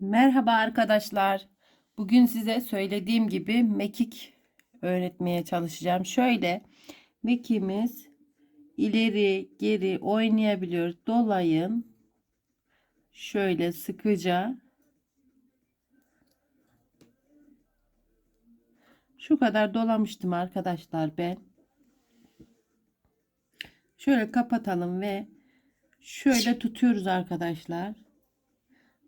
Merhaba arkadaşlar. Bugün size söylediğim gibi mekik öğretmeye çalışacağım. Şöyle mekimiz ileri geri oynayabiliyor. Dolayın şöyle sıkıca şu kadar dolamıştım arkadaşlar ben. Şöyle kapatalım ve şöyle tutuyoruz arkadaşlar.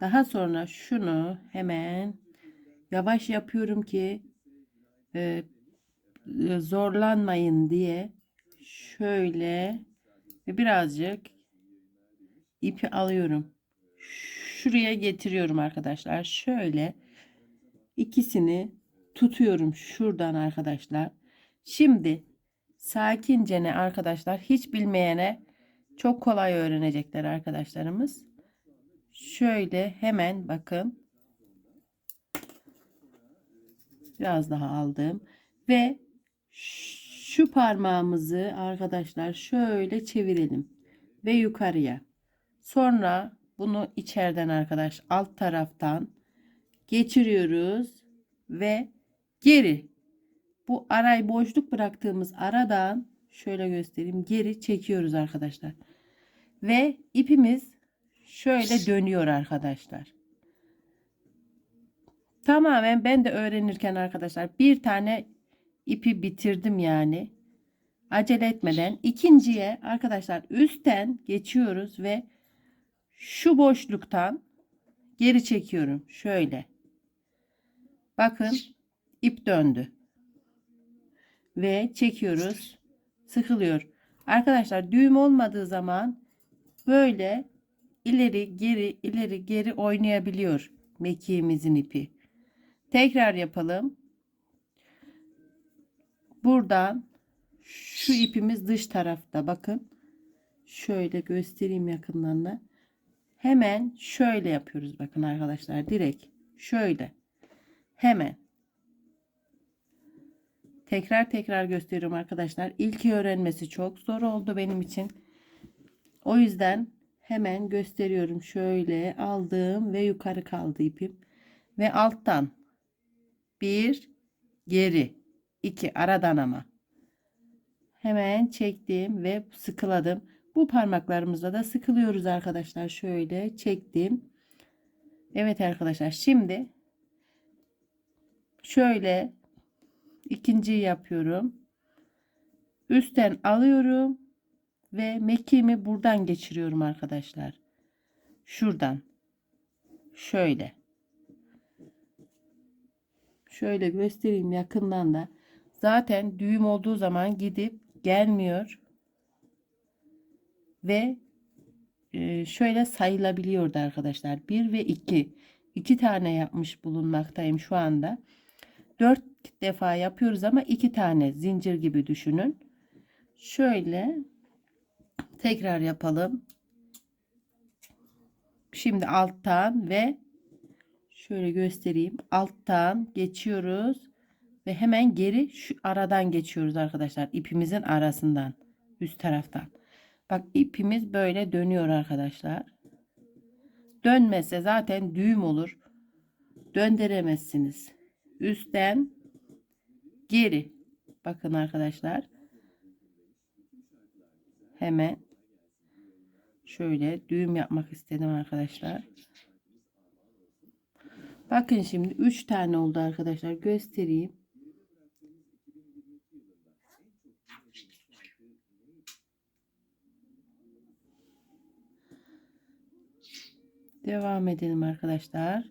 Daha sonra şunu hemen yavaş yapıyorum ki e, e, zorlanmayın diye şöyle birazcık ipi alıyorum. Şuraya getiriyorum arkadaşlar. Şöyle ikisini tutuyorum şuradan arkadaşlar. Şimdi sakince ne arkadaşlar hiç bilmeyene çok kolay öğrenecekler arkadaşlarımız. Şöyle hemen bakın. Biraz daha aldım. Ve şu parmağımızı arkadaşlar şöyle çevirelim. Ve yukarıya. Sonra bunu içeriden arkadaş alt taraftan geçiriyoruz. Ve geri. Bu aray boşluk bıraktığımız aradan şöyle göstereyim. Geri çekiyoruz arkadaşlar. Ve ipimiz şöyle dönüyor arkadaşlar. Tamamen ben de öğrenirken arkadaşlar bir tane ipi bitirdim yani. Acele etmeden ikinciye arkadaşlar üstten geçiyoruz ve şu boşluktan geri çekiyorum. Şöyle. Bakın ip döndü. Ve çekiyoruz. Sıkılıyor. Arkadaşlar düğüm olmadığı zaman böyle ileri geri ileri geri oynayabiliyor mekiğimizin ipi. Tekrar yapalım. Buradan şu ipimiz dış tarafta bakın. Şöyle göstereyim yakından da. Hemen şöyle yapıyoruz bakın arkadaşlar direkt şöyle. Hemen. Tekrar tekrar gösteriyorum arkadaşlar. İlk öğrenmesi çok zor oldu benim için. O yüzden hemen gösteriyorum. Şöyle aldım ve yukarı kaldı ipim. Ve alttan bir geri iki aradan ama hemen çektim ve sıkıladım. Bu parmaklarımızla da sıkılıyoruz arkadaşlar. Şöyle çektim. Evet arkadaşlar şimdi şöyle ikinciyi yapıyorum. Üstten alıyorum ve mekiğimi buradan geçiriyorum arkadaşlar. Şuradan. Şöyle. Şöyle göstereyim yakından da. Zaten düğüm olduğu zaman gidip gelmiyor. Ve e, şöyle sayılabiliyordu arkadaşlar. 1 ve 2. 2 tane yapmış bulunmaktayım şu anda. 4 defa yapıyoruz ama 2 tane zincir gibi düşünün. Şöyle tekrar yapalım. Şimdi alttan ve şöyle göstereyim. Alttan geçiyoruz ve hemen geri şu aradan geçiyoruz arkadaşlar. İpimizin arasından üst taraftan. Bak ipimiz böyle dönüyor arkadaşlar. Dönmese zaten düğüm olur. Döndüremezsiniz. Üstten geri. Bakın arkadaşlar. Hemen şöyle düğüm yapmak istedim arkadaşlar. Bakın şimdi 3 tane oldu arkadaşlar. Göstereyim. Devam edelim arkadaşlar.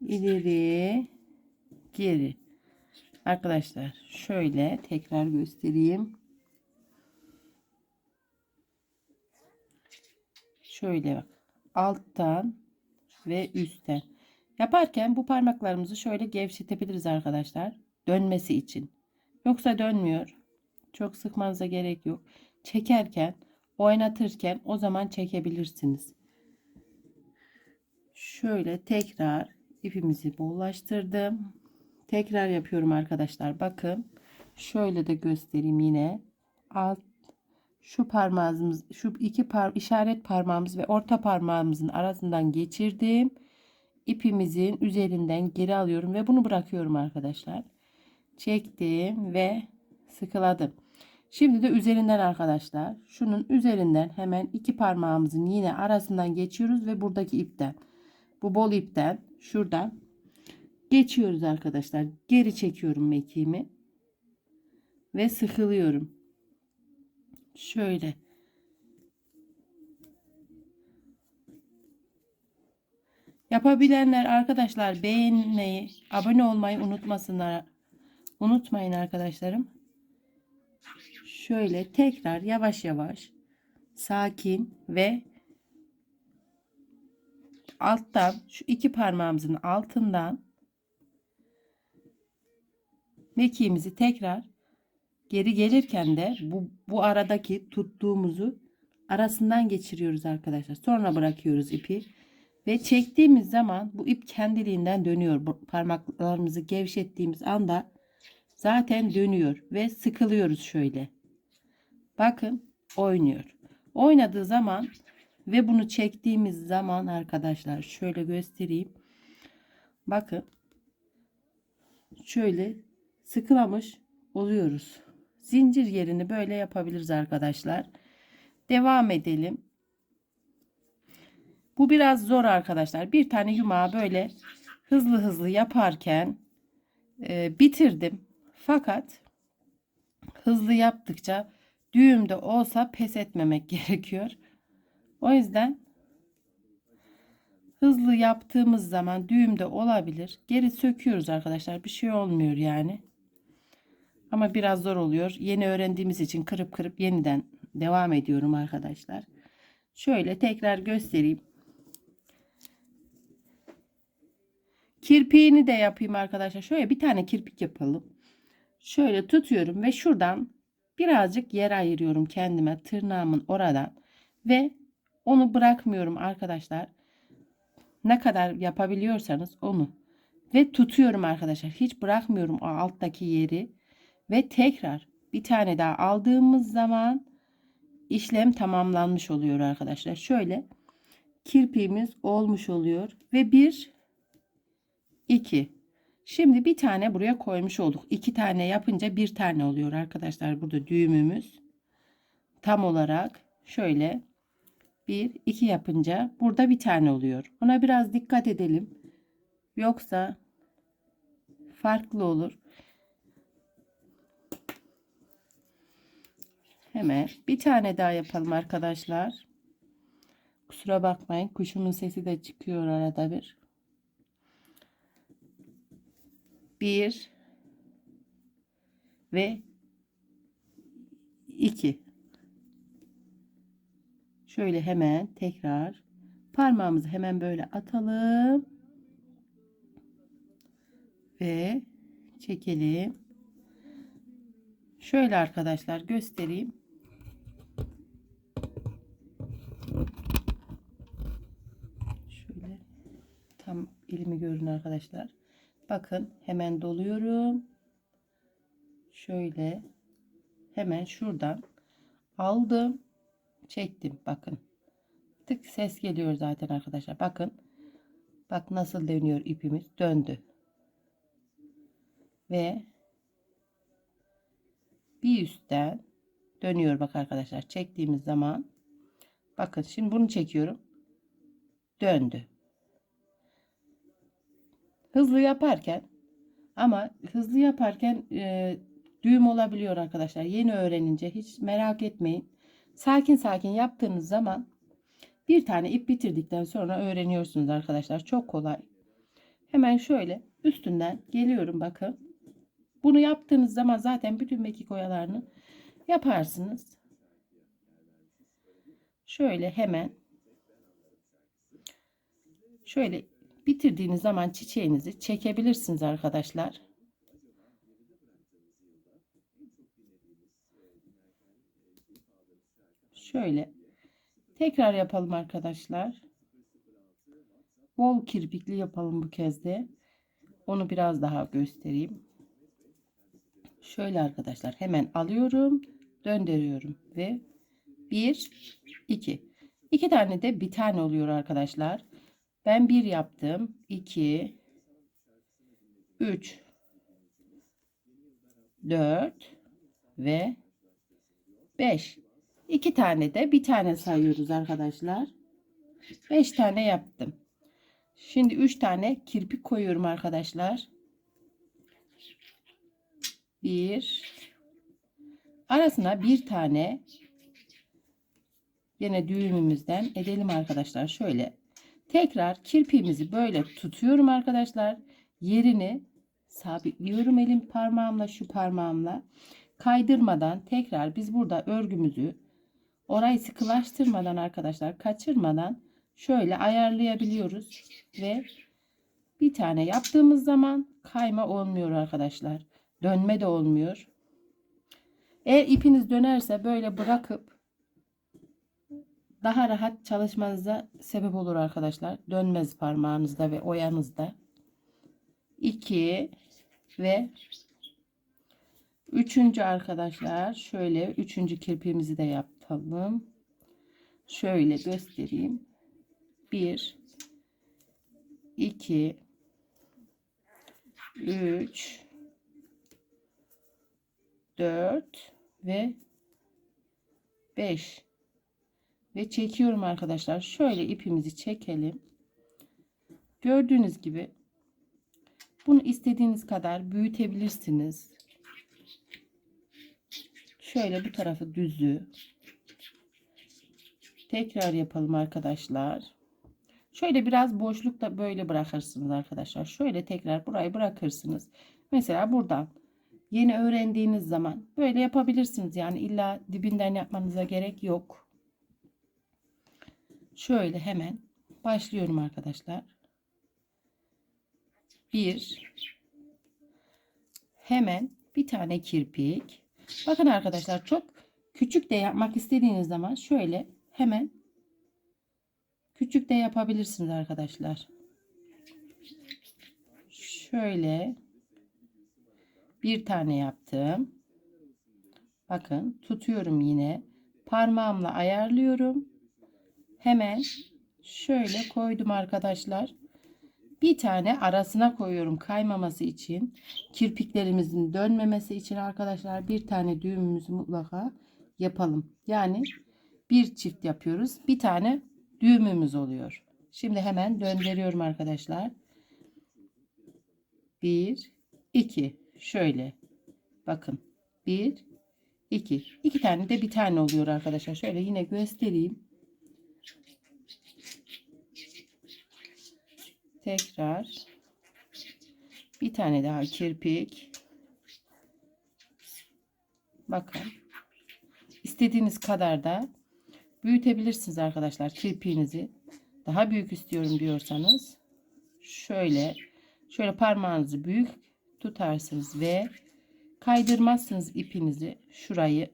İleri geri. Arkadaşlar şöyle tekrar göstereyim. Şöyle bak. Alttan ve üstten. Yaparken bu parmaklarımızı şöyle gevşetebiliriz arkadaşlar. Dönmesi için. Yoksa dönmüyor. Çok sıkmanıza gerek yok. Çekerken, oynatırken o zaman çekebilirsiniz. Şöyle tekrar ipimizi bollaştırdım. Tekrar yapıyorum arkadaşlar. Bakın. Şöyle de göstereyim yine. Alt şu parmağımız şu iki par işaret parmağımız ve orta parmağımızın arasından geçirdim. İpimizin üzerinden geri alıyorum ve bunu bırakıyorum arkadaşlar. Çektim ve sıkıladım. Şimdi de üzerinden arkadaşlar şunun üzerinden hemen iki parmağımızın yine arasından geçiyoruz ve buradaki ipten bu bol ipten şuradan geçiyoruz arkadaşlar. Geri çekiyorum mekiğimi ve sıkılıyorum. Şöyle. Yapabilenler arkadaşlar beğenmeyi, abone olmayı unutmasınlar. Unutmayın arkadaşlarım. Şöyle tekrar yavaş yavaş sakin ve alttan şu iki parmağımızın altından mekiğimizi tekrar geri gelirken de bu, bu aradaki tuttuğumuzu arasından geçiriyoruz arkadaşlar. Sonra bırakıyoruz ipi ve çektiğimiz zaman bu ip kendiliğinden dönüyor. Parmaklarımızı gevşettiğimiz anda zaten dönüyor ve sıkılıyoruz şöyle. Bakın oynuyor. Oynadığı zaman ve bunu çektiğimiz zaman arkadaşlar şöyle göstereyim. Bakın şöyle sıkılamış oluyoruz. Zincir yerini böyle yapabiliriz arkadaşlar. Devam edelim. Bu biraz zor arkadaşlar. Bir tane yumağı böyle hızlı hızlı yaparken e, bitirdim. Fakat hızlı yaptıkça düğümde olsa pes etmemek gerekiyor. O yüzden hızlı yaptığımız zaman düğümde olabilir. Geri söküyoruz arkadaşlar. Bir şey olmuyor yani. Ama biraz zor oluyor. Yeni öğrendiğimiz için kırıp kırıp yeniden devam ediyorum arkadaşlar. Şöyle tekrar göstereyim. Kirpiğini de yapayım arkadaşlar. Şöyle bir tane kirpik yapalım. Şöyle tutuyorum ve şuradan birazcık yer ayırıyorum kendime tırnağımın oradan ve onu bırakmıyorum arkadaşlar. Ne kadar yapabiliyorsanız onu ve tutuyorum arkadaşlar. Hiç bırakmıyorum o alttaki yeri ve tekrar bir tane daha aldığımız zaman işlem tamamlanmış oluyor arkadaşlar. Şöyle kirpiğimiz olmuş oluyor ve bir iki. Şimdi bir tane buraya koymuş olduk. İki tane yapınca bir tane oluyor arkadaşlar. Burada düğümümüz tam olarak şöyle bir iki yapınca burada bir tane oluyor. Ona biraz dikkat edelim. Yoksa farklı olur. Hemen bir tane daha yapalım arkadaşlar. Kusura bakmayın. Kuşumun sesi de çıkıyor arada bir. Bir ve iki. Şöyle hemen tekrar parmağımızı hemen böyle atalım. Ve çekelim. Şöyle arkadaşlar göstereyim. Şöyle tam elimi görün arkadaşlar. Bakın hemen doluyorum. Şöyle hemen şuradan aldım. Çektim bakın. Tık ses geliyor zaten arkadaşlar. Bakın. Bak nasıl dönüyor ipimiz. Döndü. Ve bir üstten dönüyor bak arkadaşlar. Çektiğimiz zaman bakın şimdi bunu çekiyorum. Döndü. Hızlı yaparken ama hızlı yaparken e, düğüm olabiliyor arkadaşlar. Yeni öğrenince hiç merak etmeyin. Sakin sakin yaptığınız zaman bir tane ip bitirdikten sonra öğreniyorsunuz arkadaşlar. Çok kolay. Hemen şöyle üstünden geliyorum bakın. Bunu yaptığınız zaman zaten bütün mekik oyalarını yaparsınız. Şöyle hemen şöyle bitirdiğiniz zaman çiçeğinizi çekebilirsiniz arkadaşlar. Şöyle tekrar yapalım arkadaşlar. Bol kirpikli yapalım bu kez de. Onu biraz daha göstereyim. Şöyle arkadaşlar hemen alıyorum, döndürüyorum ve 1, 2. 2 tane de bir tane oluyor arkadaşlar. Ben 1 yaptım. 2, 3, 4 ve 5. 2 tane de bir tane sayıyoruz arkadaşlar. 5 tane yaptım. Şimdi 3 tane kirpik koyuyorum arkadaşlar. 1 arasına bir tane yine düğümümüzden edelim arkadaşlar. Şöyle tekrar kirpiğimizi böyle tutuyorum arkadaşlar. Yerini sabitliyorum elim parmağımla şu parmağımla kaydırmadan tekrar biz burada örgümüzü orayı sıkılaştırmadan arkadaşlar kaçırmadan şöyle ayarlayabiliyoruz ve bir tane yaptığımız zaman kayma olmuyor arkadaşlar. Dönme de olmuyor. Eğer ipiniz dönerse böyle bırakıp daha rahat çalışmanıza sebep olur arkadaşlar. Dönmez parmağınızda ve oyanızda. 2 ve üçüncü arkadaşlar şöyle üçüncü kirpiğimizi de yapalım. Şöyle göstereyim. 1 2 3 4 ve 5 ve çekiyorum arkadaşlar. Şöyle ipimizi çekelim. Gördüğünüz gibi bunu istediğiniz kadar büyütebilirsiniz. Şöyle bu tarafı düzü. Tekrar yapalım arkadaşlar. Şöyle biraz boşlukta böyle bırakırsınız arkadaşlar. Şöyle tekrar burayı bırakırsınız. Mesela buradan yeni öğrendiğiniz zaman böyle yapabilirsiniz. Yani illa dibinden yapmanıza gerek yok. Şöyle hemen başlıyorum arkadaşlar. Bir hemen bir tane kirpik. Bakın arkadaşlar çok küçük de yapmak istediğiniz zaman şöyle hemen küçük de yapabilirsiniz arkadaşlar. Şöyle bir tane yaptım. Bakın tutuyorum yine. Parmağımla ayarlıyorum. Hemen şöyle koydum arkadaşlar. Bir tane arasına koyuyorum kaymaması için. Kirpiklerimizin dönmemesi için arkadaşlar bir tane düğümümüzü mutlaka yapalım. Yani bir çift yapıyoruz. Bir tane düğümümüz oluyor. Şimdi hemen döndürüyorum arkadaşlar. 1 2 şöyle. Bakın. 1 2 2 tane de bir tane oluyor arkadaşlar. Şöyle yine göstereyim. Tekrar bir tane daha kirpik. Bakın. İstediğiniz kadar da büyütebilirsiniz arkadaşlar kirpiğinizi. Daha büyük istiyorum diyorsanız şöyle şöyle parmağınızı büyük tutarsınız ve kaydırmazsınız ipinizi şurayı.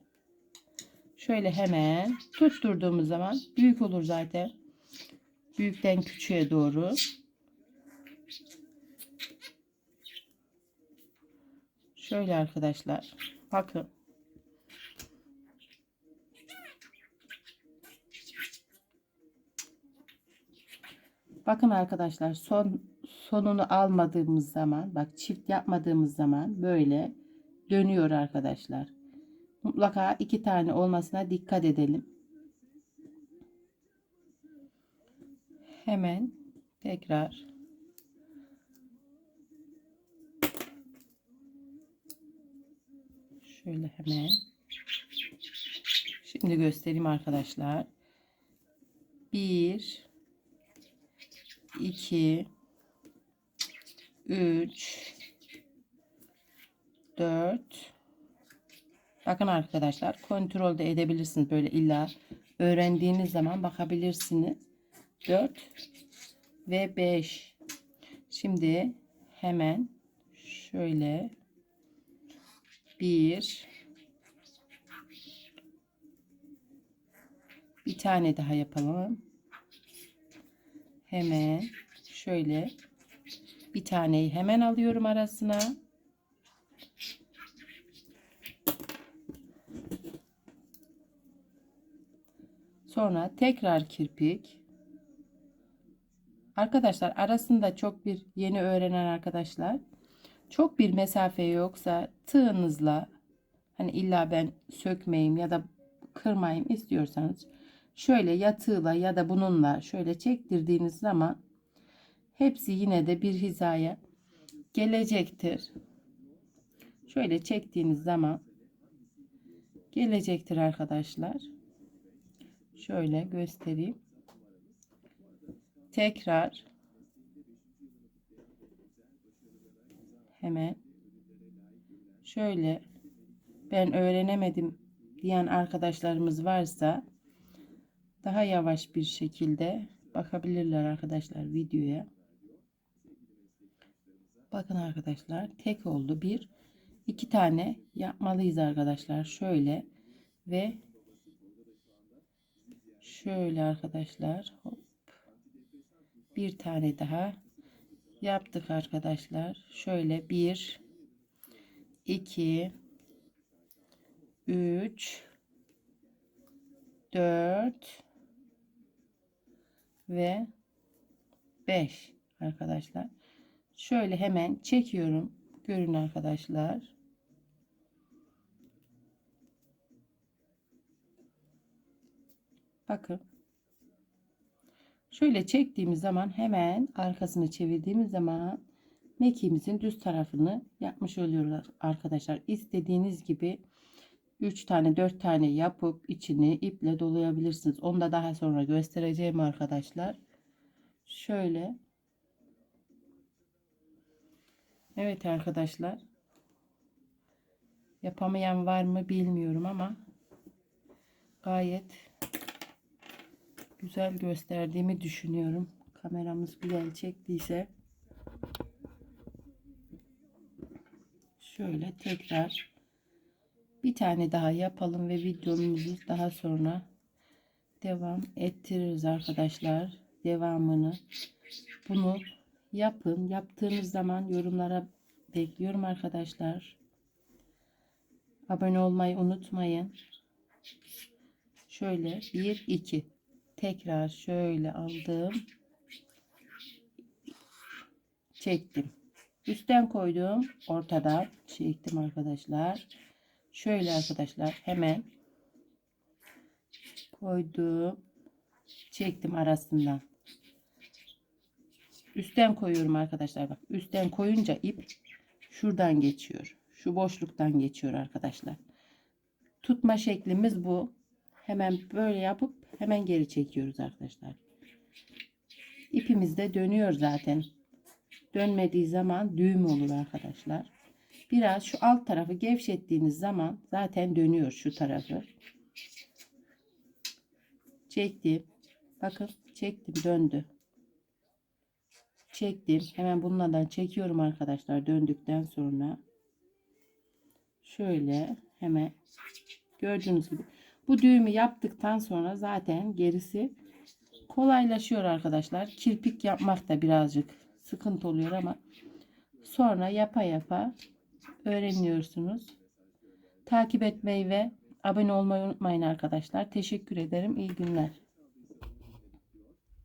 Şöyle hemen tutturduğumuz zaman büyük olur zaten. Büyükten küçüğe doğru. Şöyle arkadaşlar. Bakın. Bakın arkadaşlar son sonunu almadığımız zaman bak çift yapmadığımız zaman böyle dönüyor arkadaşlar. Mutlaka iki tane olmasına dikkat edelim. Hemen tekrar şöyle hemen şimdi göstereyim arkadaşlar. 1 2 3 4 Bakın arkadaşlar kontrol de edebilirsiniz böyle illa öğrendiğiniz zaman bakabilirsiniz. 4 ve 5 Şimdi hemen şöyle 1 bir tane daha yapalım. Hemen şöyle bir taneyi hemen alıyorum arasına. Sonra tekrar kirpik. Arkadaşlar arasında çok bir yeni öğrenen arkadaşlar çok bir mesafe yoksa tığınızla hani illa ben sökmeyeyim ya da kırmayayım istiyorsanız şöyle ya ya da bununla şöyle çektirdiğiniz zaman hepsi yine de bir hizaya gelecektir. Şöyle çektiğiniz zaman gelecektir arkadaşlar. Şöyle göstereyim. Tekrar hemen. Şöyle ben öğrenemedim diyen arkadaşlarımız varsa daha yavaş bir şekilde bakabilirler arkadaşlar videoya. Bakın arkadaşlar tek oldu bir. İki tane yapmalıyız arkadaşlar. Şöyle ve şöyle arkadaşlar hop. Bir tane daha yaptık arkadaşlar. Şöyle bir 2 3 4 ve 5 arkadaşlar. Şöyle hemen çekiyorum. Görün arkadaşlar. Bakın şöyle çektiğimiz zaman hemen arkasını çevirdiğimiz zaman mekiğimizin düz tarafını yapmış oluyoruz arkadaşlar. İstediğiniz gibi 3 tane 4 tane yapıp içini iple dolayabilirsiniz. Onu da daha sonra göstereceğim arkadaşlar. Şöyle. Evet arkadaşlar. Yapamayan var mı bilmiyorum ama gayet güzel gösterdiğimi düşünüyorum. Kameramız güzel çektiyse şöyle tekrar bir tane daha yapalım ve videomuzu daha sonra devam ettiririz arkadaşlar. Devamını bunu yapın. Yaptığınız zaman yorumlara bekliyorum arkadaşlar. Abone olmayı unutmayın. Şöyle 1 2 tekrar şöyle aldım. Çektim. Üstten koydum. Ortadan çektim arkadaşlar. Şöyle arkadaşlar hemen koydum. Çektim arasından. Üstten koyuyorum arkadaşlar bak. Üstten koyunca ip şuradan geçiyor. Şu boşluktan geçiyor arkadaşlar. Tutma şeklimiz bu. Hemen böyle yapıp hemen geri çekiyoruz arkadaşlar. İpimiz de dönüyor zaten. Dönmediği zaman düğüm olur arkadaşlar. Biraz şu alt tarafı gevşettiğiniz zaman zaten dönüyor şu tarafı. Çektim. Bakın çektim döndü çektim. Hemen bunlardan çekiyorum arkadaşlar döndükten sonra. Şöyle hemen gördüğünüz gibi bu düğümü yaptıktan sonra zaten gerisi kolaylaşıyor arkadaşlar. Kirpik yapmak da birazcık sıkıntı oluyor ama sonra yapa yapa öğreniyorsunuz. Takip etmeyi ve abone olmayı unutmayın arkadaşlar. Teşekkür ederim. İyi günler.